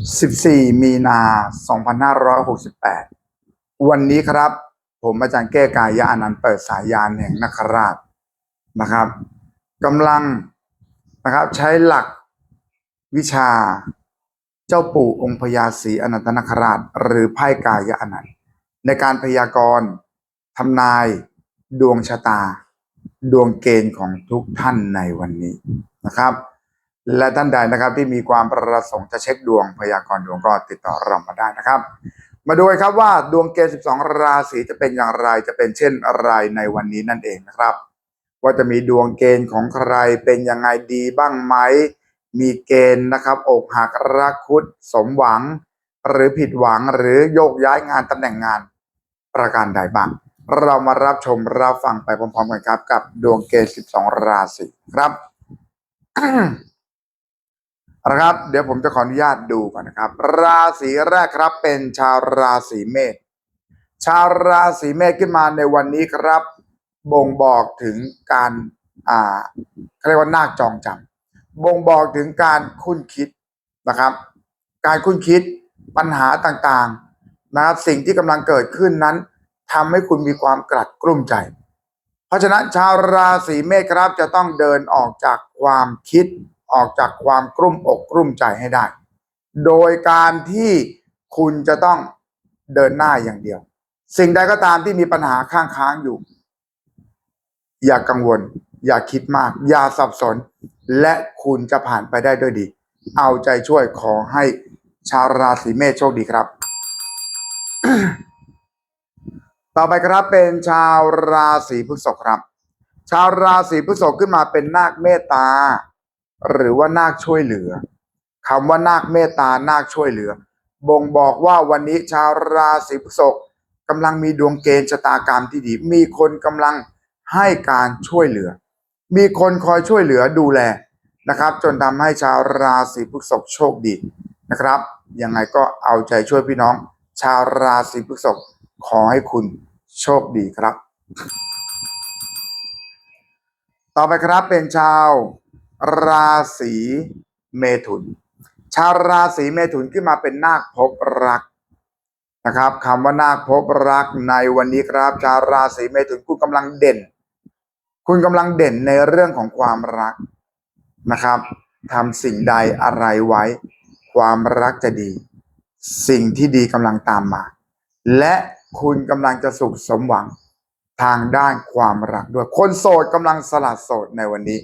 14 มีนา 2568 วันนี้ครับ ผมอาจารย์แก้กายะอนันต์เปิดสายยานแห่งนคราชนะครับกำลังนะครับใช้หลักวิชาเจ้าปู่องค์พญาศรีอนันตนคราช หรือไพ่กายะอนันต์ในการพยากรณ์ทำนายดวงชะตา ดวงเกณฑ์ของทุกท่านในวันนี้นะครับ และท่านใดนะครับที่มีความประสงค์จะเช็คดวงพยากรณ์ดวงก็ติดต่อเรามาได้นะครับ มาดูครับว่าดวงเกณฑ์12 ราศีจะเป็นอย่างไรจะเป็นเช่นอะไรในวันนี้นั่นเองนะครับ ว่าจะมีดวงเกณฑ์ของใครเป็นยังไงดีบ้างไหมมีเกณฑ์นะครับอกหักรักคุดสมหวัง หรือผิดหวังหรือโยกย้ายงานตำแหน่งงาน ประการใดบ้างเรามารับชมรับฟังไปพร้อมๆกันครับ กับดวงเกณฑ์12 ราศีครับ นะครับ เดี๋ยวผมจะขออนุญาตดูก่อนนะครับ ราศีแรกครับเป็นชาวราศีเมษชาวราศีเมษขึ้นมาในวันนี้ครับ บ่งบอกถึงการอ่าเรียกว่านาคจองจำบ่งบอกถึงการคุ้นคิดนะครับ การคุ้นคิดปัญหาต่างๆนะครับสิ่งที่กำลังเกิดขึ้นนั้นทำให้คุณมีความกลัดกลุ้มใจ เพราะฉะนั้นชาวราศีเมษครับจะต้องเดินออกจากความคิด ออกจากความกลุ้มอกกลุ้มใจให้ได้ โดยการที่คุณจะต้องเดินหน้าอย่างเดียว สิ่งใดก็ตามที่มีปัญหาข้างค้างอยู่ อย่ากังวล อย่าคิดมาก อย่าสับสน และคุณจะผ่านไปได้ด้วยดี เอาใจช่วยขอให้ชาวราศีเมษโชคดีครับ ต่อไปครับเป็นชาวราศีพฤษภครับ ชาวราศีพฤษภขึ้นมาเป็นนาคเมตตา หรือว่านาคช่วยเหลือคำว่านาคเมตตานาคช่วยเหลือ บ่งบอกว่าวันนี้ชาวราศีพฤษภกำลังมีดวงเกณฑ์ชะตากรรมที่ดี มีคนกำลังให้การช่วยเหลือ มีคนคอยช่วยเหลือดูแลนะครับ จนทำให้ชาวราศีพฤษภโชคดีนะครับยังไงก็เอาใจช่วยพี่น้อง ชาวราศีพฤษภขอให้คุณโชคดีครับ ต่อไปครับเป็นชาว ราศีเมถุน ชาวราศีเมถุนขึ้นมาเป็นนาคพบรักนะครับคำว่านาคพบรักในวันนี้ครับ ชาวราศีเมถุนคุณกำลังเด่น คุณกำลังเด่นในเรื่องของความรักนะครับทำสิ่งใดอะไรไว้ ความรักจะดี สิ่งที่ดีกำลังตามมา และคุณกำลังจะสุขสมหวังทางด้านความรักด้วยคนโสดกำลังสลัดโสดในวันนี้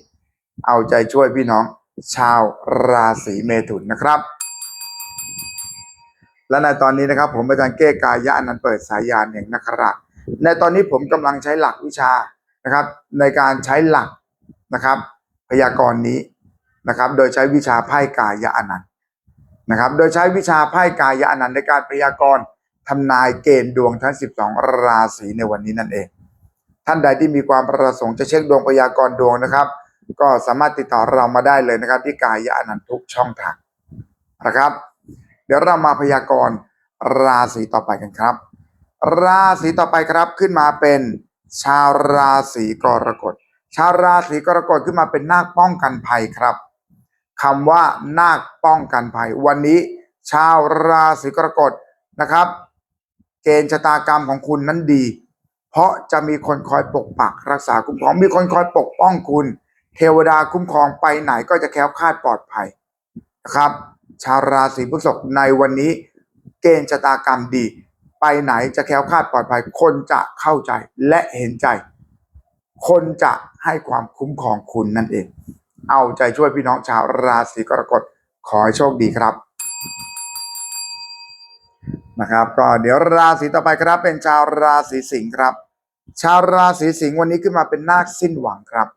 เอาใจช่วยพี่น้องชาวราศีเมถุนนะครับ และในตอนนี้นะครับ ผมอาจารย์เก้กายะนันเปิดสายยานแห่งนักราชในตอนนี้ผมกำลังใช้หลักวิชานะครับ ในการใช้หลักนะครับ พยากรณ์นี้นะครับ โดยใช้วิชาไพ่กายะอนันต์นะครับ โดยใช้วิชาไพ่กายะอนันต์ในการพยากรณ์ทำนายเกณฑ์ดวงทั้ง 12 ราศีในวันนี้นั่นเอง ท่านใดที่มีความประสงค์จะเช็คดวงพยากรณ์ดวงนะครับ ก็สามารถติดต่อเรามาได้เลยนะครับ ที่กายะอนันทุกช่องทางนะครับ เดี๋ยวเรามาพยากรณ์ราศีต่อไปกันครับ ราศีต่อไปครับขึ้นมาเป็นชาวราศีกรกฎ ชาวราศีกรกฎขึ้นมาเป็นนาคป้องกันภัยครับคำว่านาคป้องกันภัย วันนี้ชาวราศีกรกฎนะครับ เกณฑ์ชะตากรรมของคุณนั้นดี เพราะจะมีคนคอยปกปักรักษาคุ้มครองมีคนคอยปกป้องคุณ เทวดาคุ้มครองไปไหนก็จะแคล้วคลาดปลอดภัยนะครับ ชาวราศีพฤษภในวันนี้ เกณฑ์ชะตากรรมดี ไปไหนจะแคล้วคลาดปลอดภัย คนจะเข้าใจและเห็นใจ คนจะให้ความคุ้มครองคุณนั่นเอง เอาใจช่วยพี่น้องชาวราศีกรกฎขอให้โชคดีครับนะครับก็เดี๋ยวราศีต่อไปครับเป็นชาวราศีสิงห์ครับ ชาวราศีสิงห์วันนี้ขึ้นมาเป็นนาคสิ้นหวังครับ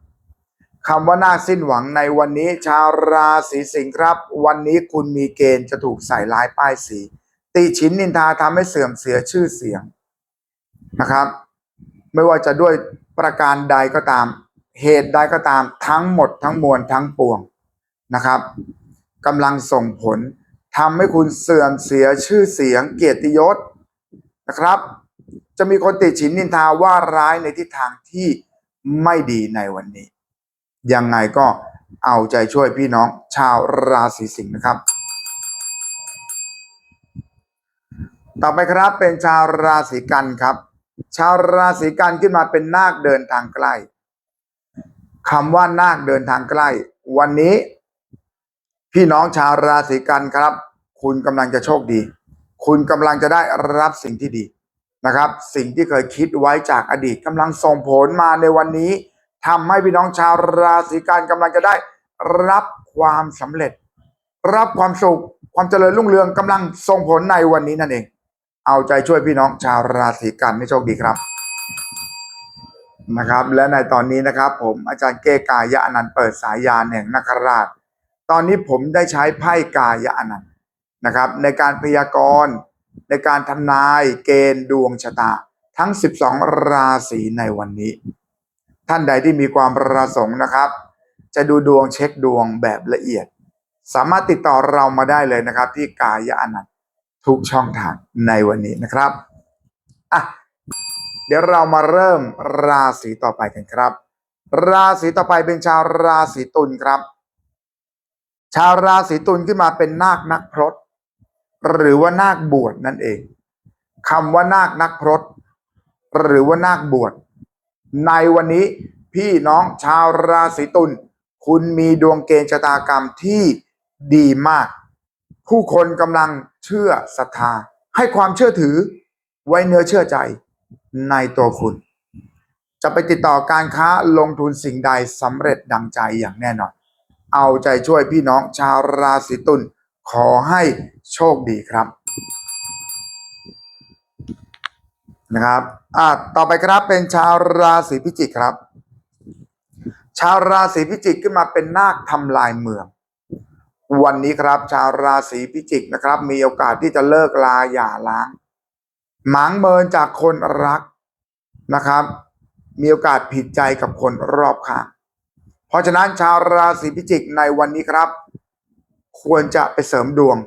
คำว่าน่าสิ้นหวังในวันนี้ชาวราศีสิงห์ครับ วันนี้คุณมีเกณฑ์จะถูกใส่ร้ายป้ายสีติชินนินทาทำให้เสื่อมเสียชื่อเสียงนะครับ ไม่ว่าจะด้วยประการใดก็ตาม เหตุใดก็ตามทั้งหมดทั้งมวลทั้งปวงนะครับกำลังส่งผลทำให้คุณเสื่อมเสียชื่อเสียงเกียรติยศนะครับ จะมีคนติฉินนินทาว่าร้ายในทิศทางที่ไม่ดีในวันนี้ ยังไงก็เอาใจช่วยพี่น้องชาวราศีสิงห์นะครับ ต่อไปครับเป็นชาวราศีกันครับ ชาวราศีกันขึ้นมาเป็นนาคเดินทางใกล้คำว่านาคเดินทางใกล้ วันนี้ พี่น้องชาวราศีกันครับ คุณกำลังจะโชคดี คุณกำลังจะได้รับสิ่งที่ดีนะครับ สิ่งที่เคยคิดไว้จากอดีตกำลังส่งผลมาในวันนี้ ทำให้พี่น้องชาวราศีกันกำลังจะได้รับความสำเร็จ รับความสุขความเจริญรุ่งเรืองกำลังส่งผลในวันนี้นั่นเอง เอาใจช่วยพี่น้องชาวราศีกันให้โชคดีครับนะครับ และในตอนนี้นะครับ ผมอาจารย์เกกายะอนันต์เปิดสายยานแห่งนคราช ตอนนี้ผมได้ใช้ไพ่กายะอนันต์นะครับ ในการพยากรณ์ในการทำนายเกณฑ์ดวงชะตาทั้ง 12 ราศีในวันนี้ ท่านใดที่มีความประสงค์นะครับ จะดูดวงเช็คดวงแบบละเอียด สามารถติดต่อเรามาได้เลยนะครับ ที่กายะอนันต์ทุกช่องทางในวันนี้นะครับอะเดี๋ยวเรามาเริ่มราศีต่อไปกันครับ ราศีต่อไปเป็นชาวราศีตุลครับ ชาวราศีตุลขึ้นมาเป็นนาคนักพรตหรือว่านาคบวชนั่นเองคำว่านาคนักพรตหรือว่านาคบวช ในวันนี้พี่น้องชาวราศีตุลคุณมีดวงเกณฑ์ชะตากรรมที่ดีมาก ผู้คนกำลังเชื่อศรัทธา ให้ความเชื่อถือไว้เนื้อเชื่อใจในตัวคุณ จะไปติดต่อการค้าลงทุนสิ่งใดสำเร็จดังใจอย่างแน่นอน เอาใจช่วยพี่น้องชาวราศีตุลขอให้โชคดีครับ นะครับอ่าต่อไปครับเป็นชาวราศีพิจิกครับ ชาวราศีพิจิกขึ้นมาเป็นนาคทำลายเมือง วันนี้ครับ ชาวราศีพิจิกนะครับ มีโอกาสที่จะเลิกลาหย่าร้างหมางเมินจากคนรักนะครับ มีโอกาสผิดใจกับคนรอบข้างเพราะฉะนั้นชาวราศีพิจิกในวันนี้ครับ ควรจะไปเสริมดวง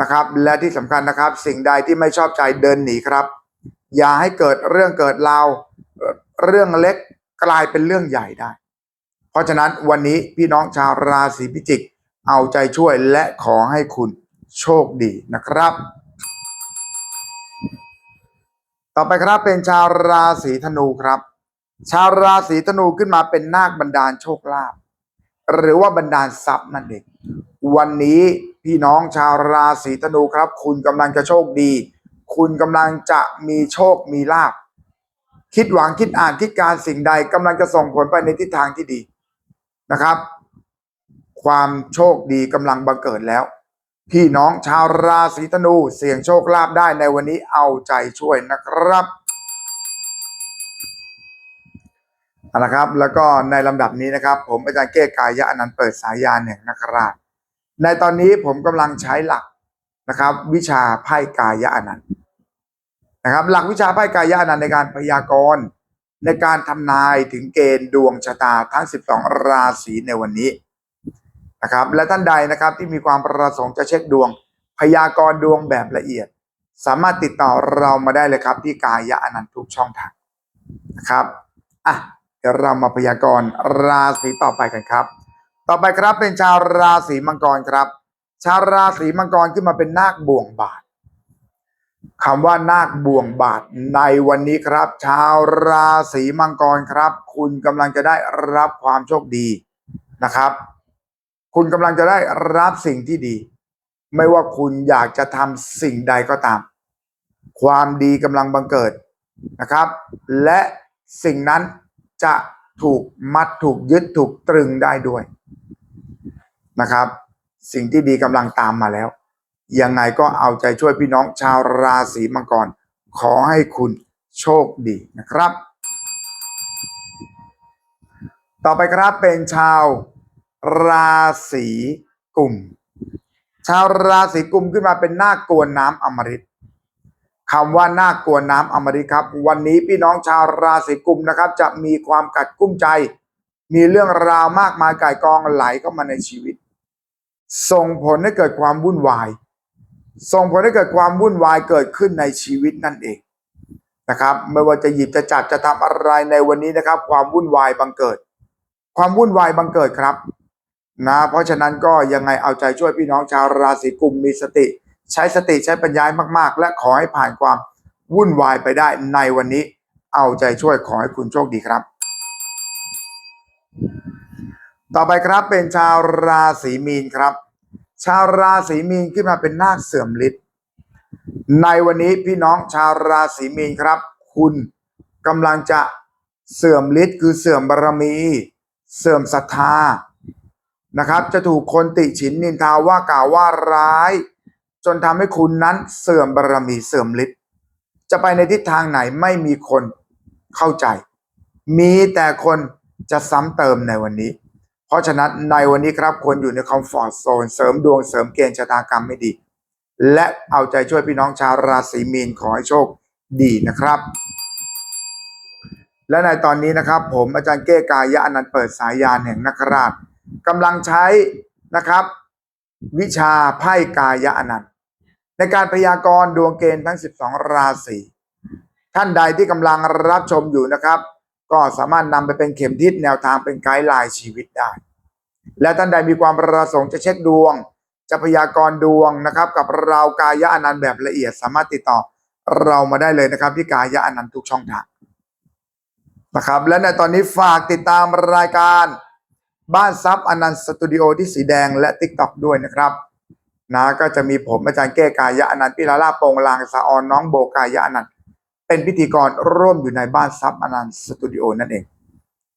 นะครับ และที่สำคัญนะครับ สิ่งใดที่ไม่ชอบใจเดินหนีครับ อย่าให้เกิดเรื่องเกิดราวเอ่อเรื่องเล็กกลายเป็นเรื่องใหญ่ได้ เพราะฉะนั้นวันนี้พี่น้องชาวราศีพิจิก เอาใจช่วยและขอให้คุณโชคดีนะครับ ต่อไปครับเป็นชาวราศีธนูครับ ชาวราศีธนูขึ้นมาเป็นนาคบันดาลโชคลาภหรือว่าบันดาลทรัพย์นั่นเองวันนี้พี่น้องชาวราศีธนูครับ คุณกำลังจะโชคดี คุณกำลังจะมีโชคมีลาภคิดหวังคิดอ่านคิดการสิ่งใดกำลังจะส่งผลไปในทิศทางที่ดีนะครับ ความโชคดีกำลังบังเกิดแล้ว พี่น้องชาวราศีธนู เสี่ยงโชคลาภได้ในวันนี้เอาใจช่วยนะครับเอาละครับ แล้วก็ในลำดับนี้นะครับ ผมอาจารย์เก้กายะอนันต์เปิดสายยานแห่งนักราชในตอนนี้ผมกำลังใช้หลักนะครับ วิชาไพ่กายะอนันต์ นะครับ หลักวิชาไพ่กายะอนันในการพยากรณ์ในการทำนายถึงเกณฑ์ดวงชะตาทั้ง 12 ราศีในวันนี้นะครับ และท่านใดนะครับที่มีความประสงค์จะเช็คดวง พยากรณ์ดวงแบบละเอียด สามารถติดต่อเรามาได้เลยครับ ที่กายะอนันต์ทุกช่องทางนะครับอะเดี๋ยวเรามาพยากรณ์ราศีต่อไปกันครับ ต่อไปครับเป็นชาวราศีมังกรครับ ชาวราศีมังกรขึ้นมาเป็นนาคบ่วงบาท คำว่านาคบ่วงบาทในวันนี้ครับ ชาวราศีมังกรครับ คุณกำลังจะได้รับความโชคดีนะครับ คุณกำลังจะได้รับสิ่งที่ดี ไม่ว่าคุณอยากจะทำสิ่งใดก็ตาม ความดีกำลังบังเกิดนะครับ และสิ่งนั้นจะถูกมัดถูกยึดถูกตรึงได้ด้วยนะครับ สิ่งที่ดีกำลังตามมาแล้ว ยังไงก็เอาใจช่วยพี่น้องชาวราศีมังกร ขอให้คุณโชคดีนะครับ ต่อไปครับเป็นชาวราศีกุมชาวราศีกุมขึ้นมาเป็นนากวนน้ำอมฤตคำว่านาคกวนน้ำอมฤตครับ วันนี้พี่น้องชาวราศีกุมนะครับ จะมีความกัดกุ้มใจ มีเรื่องราวมากมายก่ายกองไหลเข้ามาในชีวิต ส่งผลให้เกิดความวุ่นวาย ส่งผลให้เกิดความวุ่นวายเกิดขึ้นในชีวิตนั่นเองนะครับไม่ว่าจะหยิบจะจับจะทำอะไรในวันนี้นะครับ ความวุ่นวายบังเกิด ความวุ่นวายบังเกิดครับนะเพราะฉะนั้นก็ยังไงเอาใจช่วยพี่น้องชาวราศีกุมมีสติ ใช้สติใช้ปัญญามาก ๆ และขอให้ผ่านความวุ่นวายไปได้ในวันนี้ เอาใจช่วยขอให้คุณโชคดีครับ ต่อไปครับเป็นชาวราศีมีนครับ ชาวราศีมีนขึ้นมาเป็นนาคเสื่อมฤทธิ์ในวันนี้พี่น้องชาวราศีมีนครับ คุณกำลังจะเสื่อมฤทธิ์คือเสื่อมบารมี เสื่อมศรัทธานะครับ จะถูกคนติฉินนินทาว่ากล่าวว่าร้าย จนทำให้คุณนั้นเสื่อมบารมีเสื่อมฤทธิ์จะไปในทิศทางไหนไม่มีคนเข้าใจ มีแต่คนจะซ้ำเติมในวันนี้ เพราะฉะนั้นในวันนี้ครับควรอยู่ในคอมฟอร์ทโซนเสริมดวงเสริมเกณฑ์ชะตากรรมไม่ดี และเอาใจช่วยพี่น้องชาวราศีมีนขอให้โชคดีนะครับ และในตอนนี้นะครับ ผมอาจารย์เก้กายะอนันต์เปิดสายยานแห่งนักราชกำลังใช้นะครับ วิชาไพ่กายะอนันต์ในการพยากรณ์ดวงเกณฑ์ทั้ง 12 ราศีท่านใดที่กำลังรับชมอยู่นะครับ ก็สามารถนำไปเป็นเข็มทิศแนวทางเป็นไกด์ไลน์ชีวิตได้ และท่านใดมีความประสงค์จะเช็คดวง จะพยากรณ์ดวงนะครับ กับเรากายะอนันต์แบบละเอียดสามารถติดต่อเรามาได้เลยนะครับที่กายะอนันต์ทุกช่องทางนะครับ และในตอนนี้ฝากติดตามรายการบ้านซับอนันต์สตูดิโอที่สีแดงและ t ิ k t o k ด้วยนะครับนะก็จะมีผมอาจารย์เก้กายะอนันต์พิลาลาโปงลางสะออนน้องโบกายะอนันต์ เป็นพิธีกรร่วมอยู่ในบ้านซับอนันต์สตูดิโอนั่นเอง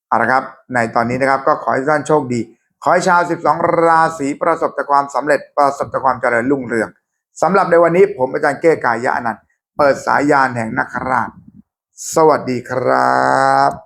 เอาละครับ ในตอนนี้นะครับก็ขอให้ท่านโชคดี ขอให้ชาว 12 ราศีประสบแต่ความสำเร็จประสบแต่ความเจริญรุ่งเรืองสำหรับในวันนี้ผมอาจารย์เก้กายะอนันต์เปิดสายยานแห่งนักราช สวัสดีครับ